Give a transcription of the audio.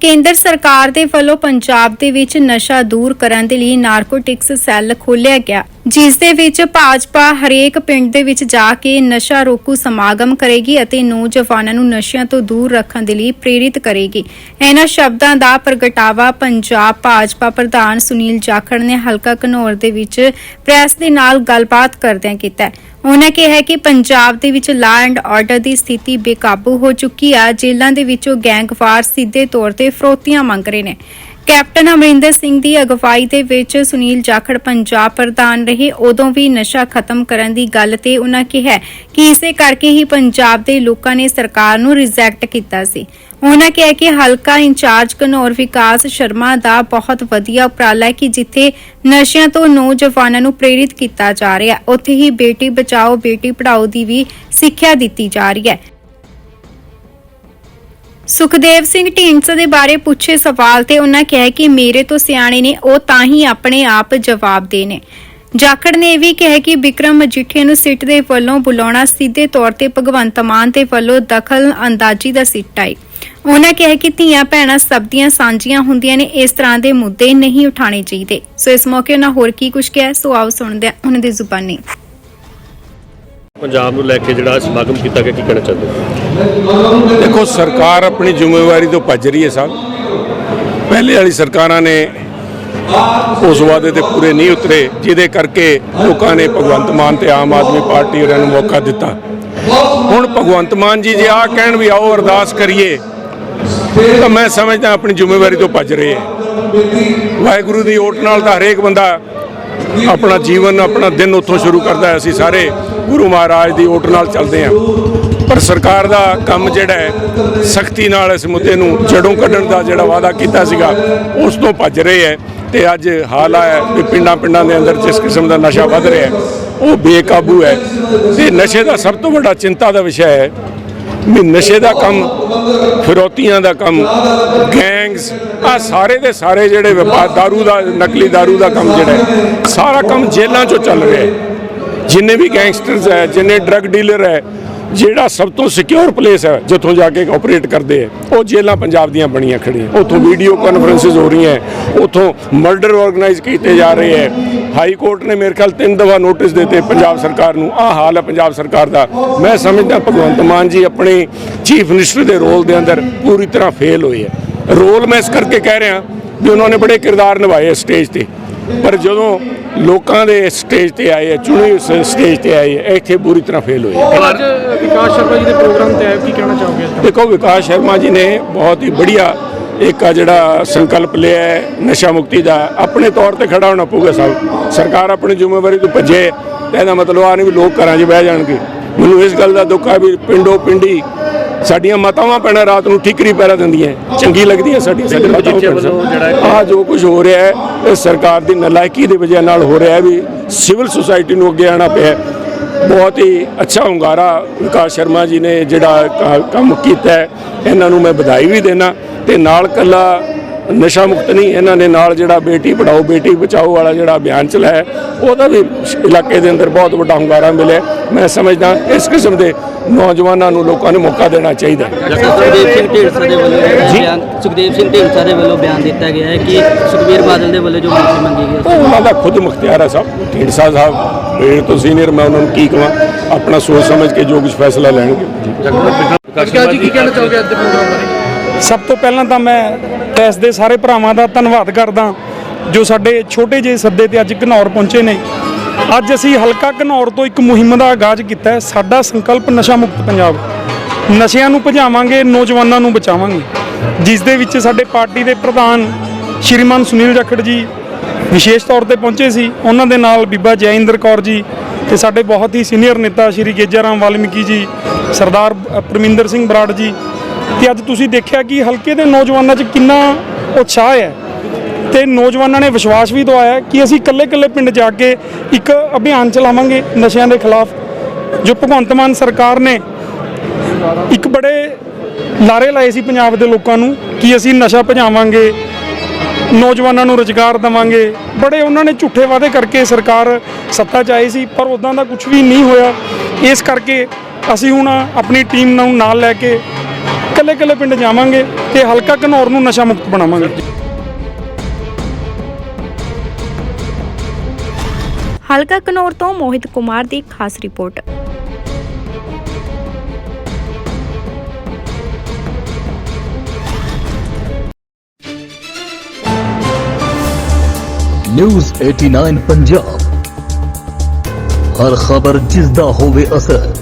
ਕੇਂਦਰ ਸਰਕਾਰ ਦੇ ਵੱਲੋਂ ਪੰਜਾਬ ਦੇ ਵਿੱਚ ਨਸ਼ਾ ਦੂਰ ਕਰਨ ਦੇ ਲਈ ਨਾਰਕੋਟਿਕਸ ਸੈੱਲ ਖੋਲ੍ਹਿਆ ਗਿਆ, ਜਿਸ ਦੇ ਵਿੱਚ ਭਾਜਪਾ ਹਰੇਕ ਪਿੰਡ ਦੇ ਵਿੱਚ ਜਾ ਕੇ ਨਸ਼ਾ ਰੋਕੂ ਸਮਾਗਮ ਕਰੇਗੀ ਅਤੇ ਨੌਜਵਾਨਾਂ ਨੂੰ ਨਸ਼ਿਆਂ ਤੋਂ ਦੂਰ ਰੱਖਣ ਦੇ ਲਈ ਪ੍ਰੇਰਿਤ ਕਰੇਗੀ ਇਹਨਾਂ ਸ਼ਬਦਾਂ ਦਾ ਪ੍ਰਗਟਾਵਾ ਪੰਜਾਬ ਭਾਜਪਾ ਪ੍ਰਧਾਨ ਸੁਨੀਲ ਜਾਖੜ ਨੇ ਹਲਕਾ ਘਨੌਰ ਦੇ ਵਿੱਚ ਪ੍ਰੈਸ ਦੇ ਨਾਲ ਗੱਲਬਾਤ ਕਰਦਿਆਂ ਕੀਤਾ ਹੈ। ਉਹਨਾਂ ਕਿਹਾ ਕਿ ਪੰਜਾਬ ਦੇ ਵਿੱਚ ਲਾ ਐਂਡ ਆਰਡਰ ਦੀ ਸਥਿਤੀ ਬੇਕਾਬੂ ਹੋ ਚੁੱਕੀ ਆ। ਜੇਲ੍ਹਾਂ ਦੇ ਵਿੱਚੋਂ ਗੈਂਗਵਾਰ ਸਿੱਧੇ ਤੌਰ ਤੇ ਫਰੋਤੀਆਂ ਮੰਗ ਰਹੇ ਨੇ। ਕੈਪਟਨ ਅਮਰਿੰਦਰ ਸਿੰਘ ਦੀ ਅਗਵਾਈ ਦੇ ਵਿੱਚ ਸੁਨੀਲ ਜਾਖੜ ਪੰਜਾਬ ਪ੍ਰਧਾਨ ਰਹੇ। ਉਦੋਂ ਵੀ ਨਸ਼ਾ ਖਤਮ ਕਰਨ ਦੀ ਗੱਲ ਤੇ ਉਹਨਾਂ ਕਿਹਾ ਕਿ ਇਸੇ ਕਰਕੇ ਹੀ ਪੰਜਾਬ ਦੇ ਲੋਕਾਂ ਨੇ ਸਰਕਾਰ ਨੂੰ ਰਿਜੈਕਟ ਕੀਤਾ ਸੀ। ਉਹਨਾਂ ਕਿਹਾ ਕਿ ਹਲਕਾ ਇੰਚਾਰਜ ਘਨੌਰ ਵਿਕਾਸ ਸ਼ਰਮਾ ਦਾ ਬਹੁਤ ਵਧੀਆ ਉਪਰਾਲਾ ਹੈ ਕਿ ਜਿੱਥੇ ਨਸ਼ਿਆਂ ਤੋਂ ਨੌਜਵਾਨਾਂ ਨੂੰ ਪ੍ਰੇਰਿਤ ਕੀਤਾ ਜਾ ਰਿਹਾ ਹੈ, ਉੱਥੇ ਹੀ ਬੇਟੀ ਬਚਾਓ ਬੇਟੀ ਪੜਾਓ ਦੀ ਵੀ ਸਿੱਖਿਆ ਦਿੱਤੀ ਜਾ ਰਹੀ ਹੈ। ਸੁਖਦੇਵ ਸਿੰਘ ਢੀਂਡਸਾ ਦੇ ਬਾਰੇ ਪੁੱਛੇ ਸਵਾਲ ਤੇ ਉਹਨਾਂ ਕਿਹਾ ਕਿ ਮੇਰੇ ਤੋਂ ਸਿਆਣੇ ਨੇ, ਉਹ ਤਾਂ ਹੀ ਆਪਣੇ ਆਪ ਜਵਾਬ ਦੇ ਜਾਖੜ ਨੇ ਇਹ ਵੀ ਕਿਹਾ ਕਿ ਵਿਕਰਮ ਮਜੀਠੀਆ ਨੂੰ ਸਿੱਟ ਦੇ ਵੱਲੋਂ ਬੁਲਾਉਣਾ ਸਿੱਧੇ ਤੌਰ ਤੇ ਭਗਵੰਤ ਮਾਨ ਦੇ ਵੱਲੋਂ ਦਖਲ ਅੰਦਾਜ਼ੀ ਦਾ ਸਿੱਟਾ ਹੈ ਉਹਨਾਂ ਕਿਹਾ ਕਿ ਧੀਆਂ ਭੈਣਾਂ ਸਭ ਦੀਆਂ ਸਾਂਝੀਆਂ ਹੁੰਦੀਆਂ ਨੇ, ਇਸ ਤਰ੍ਹਾਂ ਦੇ ਮੁੱਦੇ ਨਹੀਂ ਉਠਾਣੇ ਚਾਹੀਦੇ। ਸੋ ਇਸ ਮੌਕੇ ਉਹਨਾਂ ਹੋਰ ਕੀ ਕੁਝ ਕਿਹਾ, ਸੋ ਆਓ ਸੁਣਦੇ ਹਾਂ ਉਹਨਾਂ ਦੀ ਜ਼ੁਬਾਨੀ। ਪੰਜਾਬ ਨੂੰ ਲੈ ਕੇ ਜਿਹੜਾ ਸਮਾਗਮ ਕੀਤਾ ਗਿਆ, ਕੀ ਕਹਿਣਾ ਚਾਹੁੰਦੇ ਹੋ? ਦੇਖੋ, ਸਰਕਾਰ ਆਪਣੀ ਜ਼ਿੰਮੇਵਾਰੀ ਤੋਂ ਭੱਜ ਰਹੀ ਹੈ ਸਾਹਿਬ ਪਹਿਲੇ ਵਾਲੀ ਸਰਕਾਰਾਂ ਨੇ ਉਸ ਵਾਅਦੇ ਤੇ ਪੂਰੇ ਨਹੀਂ ਉਤਰੇ, ਜਿਹਦੇ ਕਰਕੇ ਲੋਕਾਂ ਨੇ ਭਗਵੰਤ ਮਾਨ ਤੇ ਆਮ ਆਦਮੀ ਪਾਰਟੀ ਉਹਨਾਂ ਨੂੰ ਮੌਕਾ ਦਿੱਤਾ। ਹੁਣ ਭਗਵੰਤ ਮਾਨ ਜੀ ਜੇ ਆ ਕਹਿਣ ਵੀ ਆਓ, ਅਰਦਾਸ ਕਰੀਏ, ਤਾਂ ਮੈਂ ਸਮਝਦਾ ਆਪਣੀ ਜ਼ਿੰਮੇਵਾਰੀ ਤੋਂ ਭੱਜ ਰਹੇ ਹੈ। ਵਾਹਿਗੁਰੂ ਦੀ ਓਟ ਨਾਲ ਤਾਂ ਹਰੇਕ ਬੰਦਾ ਆਪਣਾ ਜੀਵਨ, ਆਪਣਾ ਦਿਨ ਉੱਥੋਂ ਸ਼ੁਰੂ ਕਰਦਾ ਅਸੀਂ ਸਾਰੇ ਗੁਰੂ ਮਹਾਰਾਜ ਦੀ ਓਟ ਨਾਲ ਚੱਲਦੇ ਹਾਂ। ਪਰ ਸਰਕਾਰ ਦਾ ਕੰਮ ਜਿਹੜਾ ਹੈ, ਸਖਤੀ ਨਾਲ ਇਸ ਮੁੱਦੇ ਨੂੰ ਜੜੋਂ ਕੱਢਣ ਦਾ ਜਿਹੜਾ ਵਾਅਦਾ ਕੀਤਾ ਸੀਗਾ, ਉਸ ਤੋਂ ਭੱਜ ਰਹੇ ਹੈ ਤੇ ਅੱਜ ਹਾਲ ਆ ਹੈ ਵੀ ਪਿੰਡਾਂ ਪਿੰਡਾਂ ਦੇ ਅੰਦਰ ਜਿਸ ਕਿਸਮ ਦਾ ਨਸ਼ਾ ਵੱਧ ਰਿਹਾ ਹੈ, ਉਹ ਬੇਕਾਬੂ ਹੈ। ਤੇ ਨਸ਼ੇ ਦਾ ਸਭ ਤੋਂ ਵੱਡਾ ਚਿੰਤਾ ਦਾ ਵਿਸ਼ਾ ਹੈ ਵੀ ਨਸ਼ੇ ਦਾ ਕੰਮ ਫਿਰੌਤੀਆਂ ਦਾ ਕੰਮ ਗੈਂਗਸ ਆ ਸਾਰੇ ਦੇ ਸਾਰੇ ਜਿਹੜੇ ਵਪਾਰ दारू ਦਾ ਨਕਲੀ दारू ਦਾ ਕੰਮ ਜਿਹੜਾ ਹੈ ਸਾਰਾ ਕੰਮ ਜੇਲ੍ਹਾਂ ਚੋਂ ਚੱਲ ਰਿਹਾ ਹੈ ਜਿੰਨੇ ਵੀ ਗੈਂਗਸਟਰਸ ਹੈ ਜਿੰਨੇ ਡਰੱਗ ਡੀਲਰ ਹੈ ਜਿਹੜਾ ਸਭ ਤੋਂ ਸਿਕਿਉਰ ਪਲੇਸ ਹੈ, ਜਿੱਥੋਂ ਜਾ ਕੇ ਆਪਰੇਟ ਕਰਦੇ ਹੈ, ਉਹ ਜੇਲ੍ਹਾਂ ਪੰਜਾਬ ਦੀਆਂ ਬਣੀਆਂ ਖੜੀਆਂ ਉੱਥੋਂ ਵੀਡੀਓ ਕਾਨਫਰੰਸਿਸ ਹੋ ਰਹੀਆਂ ਉੱਥੋਂ ਮਰਡਰ ਆਰਗੇਨਾਈਜ਼ ਕੀਤੇ ਜਾ ਰਹੇ ਹੈ। ਹਾਈ ਕੋਰਟ ਨੇ ਮੇਰੇ ਖਿਆਲ ਤਿੰਨ ਦਫਾ ਨੋਟਿਸ ਦਿੱਤੇ ਪੰਜਾਬ ਸਰਕਾਰ ਨੂੰ। ਆਹ ਹਾਲ ਹੈ ਪੰਜਾਬ ਸਰਕਾਰ ਦਾ। ਮੈਂ ਸਮਝਦਾ ਭਗਵੰਤ ਮਾਨ ਜੀ ਆਪਣੇ ਚੀਫ ਮਿਨਿਸਟਰ ਦੇ ਰੋਲ ਦੇ ਅੰਦਰ ਪੂਰੀ ਤਰ੍ਹਾਂ ਫੇਲ ਹੋਏ ਹੈ। ਰੋਲ ਮੈਂ ਇਸ ਕਰਕੇ ਕਹਿ ਰਿਹਾ ਵੀ ਉਹਨਾਂ ਨੇ ਬੜੇ ਕਿਰਦਾਰ ਨਿਭਾਏ ਸਟੇਜ ਤੇ। ਪਰ ਜਦੋਂ ਲੋਕਾਂ ਦੇ ਸਟੇਜ ਤੇ ਆਏ ਚੁਣੀ ਉਸ ਸਟੇਜ ਤੇ ਆਏ ਇੱਥੇ ਪੂਰੀ ਤਰ੍ਹਾਂ ਫੇਲ ਹੋਏ ਅੱਜ ਵਿਕਾਸ ਸ਼ਰਮਾ ਜੀ ਦੇ ਪ੍ਰੋਗਰਾਮ ਤੇ ਆਏ ਕੀ ਕਹਿਣਾ ਚਾਹੋਗੇ ਦੇਖੋ ਵਿਕਾਸ ਸ਼ਰਮਾ ਜੀ ਨੇ ਬਹੁਤ ਹੀ ਬੜੀਆ ਇੱਕ ਆ ਜਿਹੜਾ ਸੰਕਲਪ ਲਿਆ ਹੈ ਨਸ਼ਾ ਮੁਕਤੀ ਦਾ। ਆਪਣੇ ਤੌਰ ਤੇ ਖੜਾ ਹੋਣਾ ਪਊਗਾ ਸਭ। ਸਰਕਾਰ ਆਪਣੀ ਜ਼ਿੰਮੇਵਾਰੀ ਤੋਂ ਭੱਜੇ ਇਹਦਾ ਮਤਲਬ ਆ ਨਹੀਂ ਵੀ ਲੋਕ ਘਰਾਂ 'ਚ ਬਹਿ ਜਾਣਗੇ। ਮੈਨੂੰ ਇਸ ਗੱਲ ਦਾ ਦੁੱਖ ਹੈ ਵੀ ਪਿੰਡੋ ਪਿੰਡੀ ਸਾਡੀਆਂ ਮਾਤਾਵਾਂ ਪੈਣਾ ਰਾਤ ਨੂੰ ਠੀਕਰੀ ਪੈਰਾ ਦਿੰਦੀਆਂ ਚੰਗੀ ਲੱਗਦੀ ਹੈ ਸਾਡੀ ਸਾਡੇ ਮਾਤਾਵਾਂ ਆ ਜੋ ਕੁਝ ਹੋ ਰਿਹਾ ਹੈ ਇਹ ਸਰਕਾਰ ਦੀ ਨਲਾਇਕੀ ਦੀ ਵਜ੍ਹਾ ਨਾਲ ਹੋ ਰਿਹਾ ਹੈ ਵੀ ਸਿਵਲ ਸੁਸਾਇਟੀ ਨੂੰ ਅੱਗੇ ਆਣਾ ਪਿਆ। ਬਹੁਤ ਹੀ ਅੱਛਾ ਹੁੰਗਾਰਾ ਵਿਕਾਸ ਸ਼ਰਮਾ ਜੀ ਨੇ ਜਿਹੜਾ ਕੰਮ ਕੀਤਾ ਹੈ ਇਹਨਾਂ ਨੂੰ ਮੈਂ ਵਧਾਈ ਵੀ ਦੇਣਾ ਤੇ ਨਾਲ ਕੱਲਾ ਨਸ਼ਾ ਮੁਕਤ ਨਹੀਂ ਇਹਨਾਂ ਨੇ ਨਾਲ ਜਿਹੜਾ ਬੇਟੀ ਪੜਾਓ ਬੇਟੀ ਬਚਾਓ ਵਾਲਾ ਜਿਹੜਾ ਅਭਿਆਨ ਚਲਾਇਆ ਉਹਦਾ ਵੀ ਇਲਾਕੇ ਦੇ ਅੰਦਰ ਬਹੁਤ ਵੱਡਾ ਹੁੰਗਾਰਾ ਮਿਲਿਆ। ਮੈਂ ਸਮਝਦਾ ਇਸ ਕਿਸਮ ਦੇ ਨੌਜਵਾਨਾਂ ਨੂੰ ਲੋਕਾਂ ਨੂੰ ਮੌਕਾ ਦੇਣਾ ਚਾਹੀਦਾ ਹੈ। ਸੁਖਦੇਵ ਸਿੰਘ ਢੀਂਡਸਾ ਦੇ ਵੱਲੋਂ ਬਿਆਨ ਸੁਖਦੇਵ ਸਿੰਘ ਢੀਂਡਸਾ ਦੇ ਵੱਲੋਂ ਬਿਆਨ ਦਿੱਤਾ ਗਿਆ ਹੈ ਕਿ ਸੁਖਬੀਰ ਬਾਦਲ ਦੇ ਵੱਲੋਂ ਜੋ ਮਾਫੀ ਮੰਗੀ ਗਈ ਹੈ ਉਹ ਉਹਨਾਂ ਦਾ ਖੁਦ ਮੁਖਤਿਆਰ ਹੈ ਸਭ। ਢੀਂਡਸਾ ਸਾਹਿਬ ਮੇਰੇ ਤੋਂ ਸੀਨੀਅਰ ਮੈਂ ਉਹਨਾਂ ਨੂੰ ਕੀ ਕਹਾਂ ਆਪਣਾ ਸੋਚ ਸਮਝ ਕੇ ਜੋ ਕੁਝ ਫੈਸਲਾ ਲੈਣਗੇ। ਜੀ ਕੀ ਕਹਿਣਾ ਚਾਹੋਗੇ ਅੱਜ ਦੇ ਪ੍ਰੋਗਰਾਮ ਬਾਰੇ? ਸਭ ਤੋਂ ਪਹਿਲਾਂ ਤਾਂ ਮੈਂ ਪ੍ਰੈਸ ਦੇ ਸਾਰੇ ਭਰਾਵਾਂ ਦਾ ਧੰਨਵਾਦ ਕਰਦਾ ਜੋ ਸਾਡੇ ਛੋਟੇ ਜਿਹੇ ਸੱਦੇ ਤੇ ਅੱਜ ਘਨੌਰ ਪਹੁੰਚੇ ਨੇ। ਅੱਜ ਅਸੀਂ ਹਲਕਾ ਘਨੌਰ ਤੋਂ ਇੱਕ ਮੁਹਿੰਮ ਦਾ ਆਗਾਜ਼ ਕੀਤਾ ਹੈ, ਸਾਡਾ ਸੰਕਲਪ ਨਸ਼ਾ ਮੁਕਤ ਪੰਜਾਬ। ਨਸ਼ਿਆਂ ਨੂੰ ਭਜਾਵਾਂਗੇ, ਨੌਜਵਾਨਾਂ ਨੂੰ ਬਚਾਵਾਂਗੇ। ਜਿਸ ਦੇ ਵਿੱਚ ਸਾਡੇ ਪਾਰਟੀ ਦੇ ਪ੍ਰਧਾਨ ਸ਼੍ਰੀਮਾਨ ਸੁਨੀਲ ਜਾਖੜ ਜੀ ਵਿਸ਼ੇਸ਼ ਤੌਰ ਤੇ ਪਹੁੰਚੇ ਸੀ, ਉਹਨਾਂ ਦੇ ਨਾਲ ਬੀਬਾ ਜੈਇੰਦਰ ਕੌਰ ਜੀ ਤੇ ਸਾਡੇ ਬਹੁਤ ਹੀ ਸੀਨੀਅਰ ਨੇਤਾ ਸ਼੍ਰੀ ਗੇਜਾ ਰਾਮ ਵਾਲਮੀਕੀ ਜੀ, ਸਰਦਾਰ ਪਰਮਿੰਦਰ ਸਿੰਘ ਬਰਾੜ ਜੀ ਤੇ ਅੱਜ ਤੁਸੀਂ ਦੇਖਿਆ ਕਿ ਹਲਕੇ ਦੇ ਨੌਜਵਾਨਾਂ 'ਚ ਕਿੰਨਾ ਉਤਸ਼ਾਹ ਹੈ। ਤੇ ਨੌਜਵਾਨਾਂ ਨੇ ਵਿਸ਼ਵਾਸ ਵੀ ਦਵਾਇਆ ਕਿ ਅਸੀਂ ਇਕੱਲੇ-ਇਕੱਲੇ ਪਿੰਡ ਜਾ ਕੇ ਇੱਕ ਅਭਿਆਨ ਚਲਾਵਾਂਗੇ ਨਸ਼ਿਆਂ ਦੇ ਖਿਲਾਫ, ਜੋ ਭਗਵੰਤ ਮਾਨ ਸਰਕਾਰ ਨੇ ਇੱਕ ਬੜੇ ਲਾਰੇ ਲਾਏ ਸੀ ਪੰਜਾਬ ਦੇ ਲੋਕਾਂ ਨੂੰ ਕਿ ਅਸੀਂ ਨਸ਼ਾ ਭਜਾਵਾਂਗੇ, ਨੌਜਵਾਨਾਂ ਨੂੰ ਰੁਜ਼ਗਾਰ ਦੇਵਾਂਗੇ। ਬੜੇ ਉਹਨਾਂ ਨੇ ਝੂਠੇ ਵਾਅਦੇ ਕਰਕੇ ਸਰਕਾਰ ਸੱਤਾ 'ਚ ਆਈ ਸੀ, ਪਰ ਉਦਾਂ ਦਾ ਕੁਝ ਵੀ ਨਹੀਂ ਹੋਇਆ। ਇਸ ਕਰਕੇ ਅਸੀਂ ਹੁਣ ਆਪਣੀ ਟੀਮ ਨੂੰ ਨਾਲ ਲੈ ਕੇ ਇਕੱਲੇ ਕੱਲੇ-ਕੱਲੇ ਪਿੰਡ ਜਾਵਾਂਗੇ ਤੇ ਹਲਕਾ ਘਨੌਰ ਨੂੰ ਨਸ਼ਾ ਮੁਕਤ ਬਣਾਵਾਂਗੇ। ਹਲਕਾ ਕਨੌਰ ਤੋਂ ਮੋਹਿਤ ਕੁਮਾਰ ਦੀ ਖਾਸ ਰਿਪੋਰਟ। ਨਿਊਜ਼ 89 ਪੰਜਾਬ ਹਰ ਖਬਰ ਜਿਸ ਦਾ ਹੋਵੇ ਅਸਰ।